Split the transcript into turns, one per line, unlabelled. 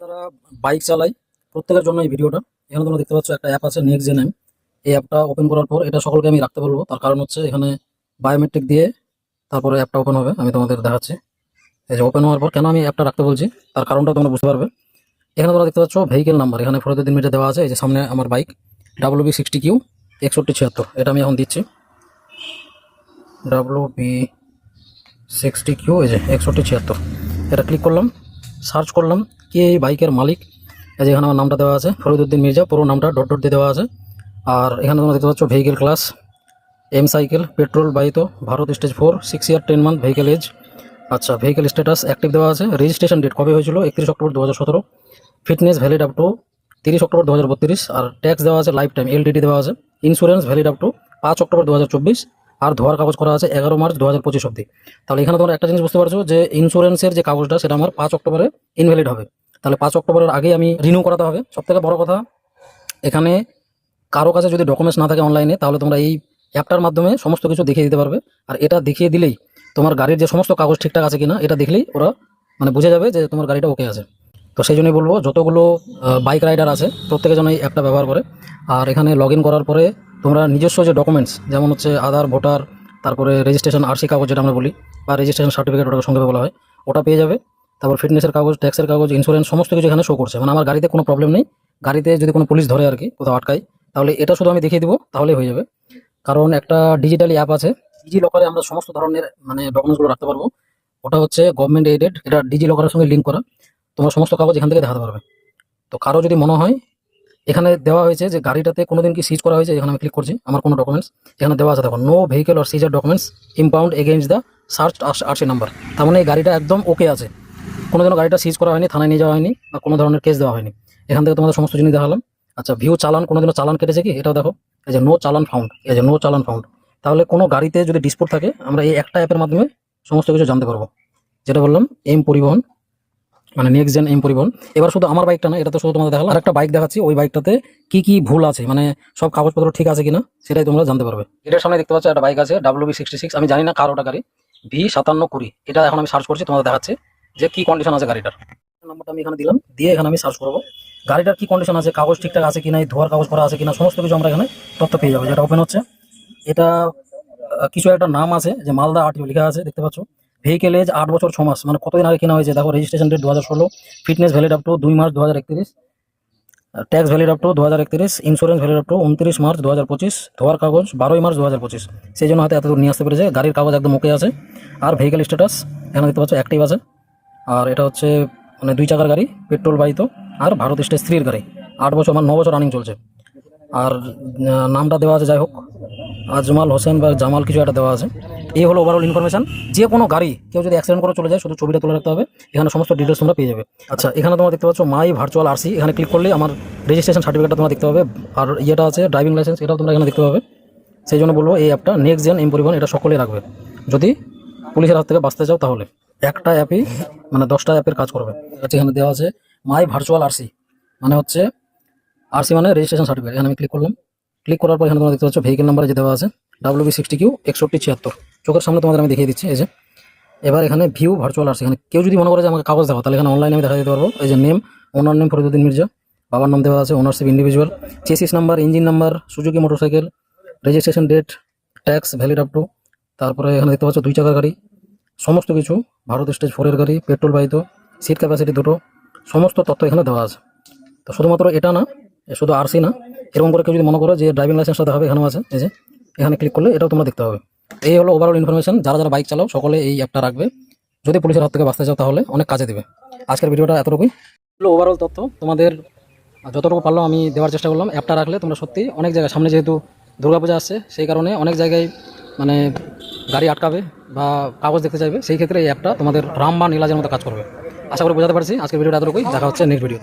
যারা বাইক চালায়। প্রত্যেকের জন্য এই ভিডিওটা। এখানে তোমরা দেখতে পাচ্ছ একটা অ্যাপ আছে নেক্সট জেন এম এই অ্যাপটা ওপেন করার পর এটা সকলকে আমি রাখতে বলব। তার কারণ হচ্ছে এখানে বায়োমেট্রিক দিয়ে তারপরে অ্যাপটা ওপেন হবে। আমি তোমাদের দেখাচ্ছি। এই যে ওপেন হওয়ার পর কেন আমি অ্যাপটা রাখতে বলছি? তার কারণটা তোমরা বুঝতে পারবে। এখানে তোমরা দেখতে পাচ্ছ ভেহিকেল নাম্বার এখানে ফরদুদ্দিন মিটার দেওয়া আছে। এই যে সামনে আমার bike W B sixty Q একষট্টি ছিয়াত্তর। এটা আমি এখন দিচ্ছি। ডাব্লু বি সিক্সটি কিউ এই যে একষট্টি ছিয়াত্তর। এটা ক্লিক করলাম। সার্চ করলাম। কে এই বাইকের মালিক? যে এখানে আমার নামটা দেওয়া আছে ফরিদুদ্দিন মির্জা, পুরো নামটা ডট ডট দিয়ে দেওয়া আছে। আর এখানে তোমরা দেখতে পাচ্ছ vehicle class M cycle petrol বাহিত, Bharat stage four six year ten month vehicle age আচ্ছা ভেহিকেল স্ট্যাটাস অ্যাক্টিভ দেওয়া আছে। রেজিস্ট্রেশন ডেট কবে হয়েছিল? একত্রিশ অক্টোবর দু হাজার সতেরো। ফিটনেস ভ্যালিড আপ টু তিরিশ অক্টোবর দু হাজার বত্রিশ। আর ট্যাক্স দেওয়া আছে লাইফ টাইম এলটিডি দেওয়া আছে। ইন্স্যুরেন্স ভ্যালিড আপ টু পাঁচ অক্টোবর দু হাজার চব্বিশ। আর ধোয়ার কাগজ করা আছে এগারো মার্চ দু হাজার পঁচিশ অব্দি তাহলে এখানে তোমরা একটা জিনিস বুঝতে পারছ যে ইন্স্যুরেন্সের যে কাগজটা, সেটা আমার পাঁচ অক্টোবরে ইনভ্যালিড হবে। তাহলে পাঁচ অক্টোবরের আগেই আমি রিনিউ করাতে হবে। সব থেকে বড় কথা, এখানে কারও কাছে যদি ডকুমেন্টস না থাকে অনলাইনে তাহলে তোমরা এই অ্যাপটার মাধ্যমে সমস্ত কিছু দেখিয়ে দিতে পারবে। আর এটা দেখিয়ে দিলেই তোমার গাড়ির যে সমস্ত কাগজ ঠিকঠাক আছে কিনা, এটা দেখলেই ওরা মানে বুঝে যাবে যে তোমার গাড়িটা ওকে আছে। তো সেই জন্যই বলব, যতগুলো বাইক রাইডার আছে, প্রত্যেকে যেন এই অ্যাপটা ব্যবহার করে। আর এখানে লগ করার পরে তোমরা নিজস্ব যে ডকুমেন্টস যেমন হচ্ছে আধার, ভোটার, তারপরে রেজিস্ট্রেশন আরসি কাগজ যেটা আমরা বলি, বা রেজিস্ট্রেশন সার্টিফিকেট ওটাকে সঙ্গে বলা হয়, ওটা পেয়ে যাবে। তারপর ফিটনেসের কাগজ ট্যাক্সের কাগজ ইন্স্যুরেন্স সমস্ত কিছু এখানে শো করছে। মানে আমার গাড়িতে কোনো প্রবলেম নেই। গাড়িতে যদি কোনো পুলিশ ধরে আর কি কোথাও আটকায়, তাহলে এটা শুধু আমি দেখিয়ে দিব, তাহলেই হয়ে যাবে। কারণ একটা ডিজিটালি অ্যাপ আছে ডিজি লকারে আমরা সমস্ত ধরনের মানে ডকুমেন্টসগুলো রাখতে পারব। ওটা হচ্ছে গভর্নমেন্ট এইডেড এটা ডিজি লকারের সঙ্গে লিঙ্ক করা। তোমার সমস্ত কাগজ এখান থেকে দেখাতে পারবে। তো কারও যদি মনে হয়, এখানে দেওয়া হয়েছে যে গাড়িটাতে কোনো দিন কি সিজ করা হয়েছে, এখানে আমি ক্লিক করছি, আমার কোনো ডকুমেন্টস এখানে দেওয়া আছে। দেখো no vehicle or seizure documents impound against the search RC number তার মানে এই গাড়িটা একদম ওকে আছে। কোনো দিনও গাড়িটা সিজ করা হয়নি, থানায় নিয়ে যাওয়া হয়নি বা কোনো ধরনের কেস দেওয়া হয়নি। এখান থেকে তোমাদের সমস্ত জিনিস দেখালাম। আচ্ছা ভিউ চালান কোনোদিনও চালান কেটেছে কি? এটাও দেখো। এই যে নো চালান ফাউন্ড এই যে নো চালান ফাউন্ড তাহলে কোনো গাড়িতে যদি ডিসপুট থাকে, আমরা এই একটা অ্যাপের মাধ্যমে সমস্ত কিছু জানতে পারব। যেটা বললাম এম পরিবহন মানে নেক্সট জেন এম পরিবহন। এবার শুধু আমার বাইকটা না, এটা তো শুধু তোমাদের দেখালাম। আর একটা বাইক দেখাচ্ছি, ওই বাইকটাতে কি কি ভুল আছে মানে সব কাগজপত্র ঠিক আছে কিনা, সেটাই তোমরা জানতে পারবে। এটার সামনে দেখতে পাচ্ছ একটা বাইক আছে ডাব্লিউ বি সিক্সটি সিক্স আমি জানি না কার ওটা গাড়ি। ভি সাতান্ন কুড়ি, এটা এখন আমি সার্চ করছি, তোমাদের দেখাচ্ছে। যে কি কন্ডিশন আছে গাড়িটার? নাম্বারটা আমি এখানে দিলাম, দিয়ে এখানে আমি সার্চ করব। গাড়িটার কি কন্ডিশন আছে, কাগজ ঠিকঠাক আছে কিনা ধোয়ার কাগজ করা আছে কিনা, সমস্ত কিছু আমরা এখানে তথ্য পেয়ে যাব। যেটা ওপেন হচ্ছে, এটা কিছু একটা নাম আছে, যে মালদা আরটিও লেখা আছে, দেখতে পাচ্ছ। ভেহিকেল এজ আট বছর, ছ মাস মানে কতদিন আগে কেনা হয়েছে? দেখো রেজিস্ট্রেশন ডেট দু হাজার ষোলো ফিটনেস ভ্যালিড আপ টু দুই মার্চ দু হাজার একত্রিশ ট্যাক্স ভ্যালিড আপ টু দু হাজার একত্রিশ ইন্স্যুরেন্স ভ্যালিড আপ টু উনত্রিশ মার্চ দু হাজার পঁচিশ, ধোয়ার কাগজ বারোই মার্চ দু হাজার পঁচিশ। সেই জন্য হাতে এত দূর নিয়ে আসতে পেরেছে, গাড়ির কাগজ একদম ওকে আছে। আর ভেহিকেল স্ট্যাটাস এখানে দেখতে পাচ্ছ অ্যাক্টিভ আছে। আর এটা হচ্ছে মানে দুই চাকার গাড়ি, পেট্রোল বাহিত আর ভারত স্টেজ থ্রির গাড়ি। আট বছর মানে ন বছর রানিং চলছে। আর নামটা দেওয়া আছে, যাই হোক, আজমাল হোসেন বা জামাল কিছু একটা দেওয়া আছে। এই হলো ওভারঅল ইনফরমেশন যে কোনো গাড়ি, কেউ যদি অ্যাক্সিডেন্ট করে চলে যায়, শুধু ছবিটা তুলে রাখতে হবে। এখানে সমস্ত ডিটেলস তোমরা পেয়ে যাবে। আচ্ছা এখানে তোমরা দেখতে পাচ্ছ মাই ভার্চুয়াল আরসি এখানে ক্লিক করলে আমার রেজিস্ট্রেশন সার্টিফিকেটটা তোমরা দেখতে পাবে। আর ইয়েটা আছে ড্রাইভিং লাইসেন্স এটাও তোমরা এখানে দেখতে পাবে। সেই জন্য বলব, এই অ্যাপটা নেক্সট জেন এম পরিবহন এটা সকলেই রাখবে। যদি পুলিশের হাত থেকে বাঁচতে চাও তাহলে। একটা অ্যাপই মানে দশটা অ্যাপের কাজ করবে। এখানে দেওয়া আছে মাই ভার্চুয়াল আরসি মানে হচ্ছে আরসি মানে রেজিস্ট্রেশন সার্টিফিকেট এখানে আমি ক্লিক করলাম। ক্লিক করার পর এখানে তোমরা দেখতে পাচ্ছ ভেহিকেল নাম্বারে যে দেওয়া আছে ডাব্লিউ বি সিক্সটি কিউ একষট্টি ছিয়াত্তর। চোখের সামনে তোমাদের আমি দেখিয়ে দিচ্ছি, এই যে। এবার এখানে ভিউ ভার্চুয়াল আরসি এখানে কেউ যদি মনে করে যে আমাকে কাগজ দেওয়া, তাহলে এখানে অনলাইনে আমি দেখা দিতে পারব। এই যে name owner name Fariduddin Mirza, বাবার নাম দেওয়া আছে ownership individual chassis number engine number Suzuki motorcycle registration date tax valid up to তারপরে এখানে দেখতে পাচ্ছ দুই চাকার গাড়ি। সমস্ত কিছু ভারত স্টেজ ফোরের গাড়ি, পেট্রোল বাহিত সিট ক্যাপাসিটি দুটো, সমস্ত তথ্য এখানে দেওয়া আছে। তো শুধুমাত্র এটা না শুধু আরসি না, এরকম করে কেউ যদি মনে করো যে ড্রাইভিং লাইসেন্সটা দেখাবে এখানেও আছে, এই যে, এখানে ক্লিক করলে এটাও তোমরা দেখতে পাবে। এই হলো ওভারঅল ইনফরমেশন যারা যারা বাইক চালাও, সকলে এই অ্যাপটা রাখবে। যদি পুলিশের হাত থেকে বাঁচতে চাও তাহলে অনেক কাজে দেবে। আজকের ভিডিওটা এতটুকুই। হলো ওভারঅল তথ্য, তোমাদের যতটুকু পারলাম আমি দেওয়ার চেষ্টা করলাম। অ্যাপটা রাখলে তোমরা সত্যি অনেক জায়গায়, সামনে যেহেতু দুর্গাপূজা আসছে, সেই কারণে অনেক জায়গায় মানে গাড়ি আটকাবে বা কাগজ দেখতে চাইবে, সেই ক্ষেত্রে এই অ্যাপটা তোমাদের রাম বা নীলাজের মতো কাজ করবে। আশা করি বোঝাতে পারছি। আজকের ভিডিওটা এতটুকুই। দেখা হচ্ছে নেক্সট ভিডিও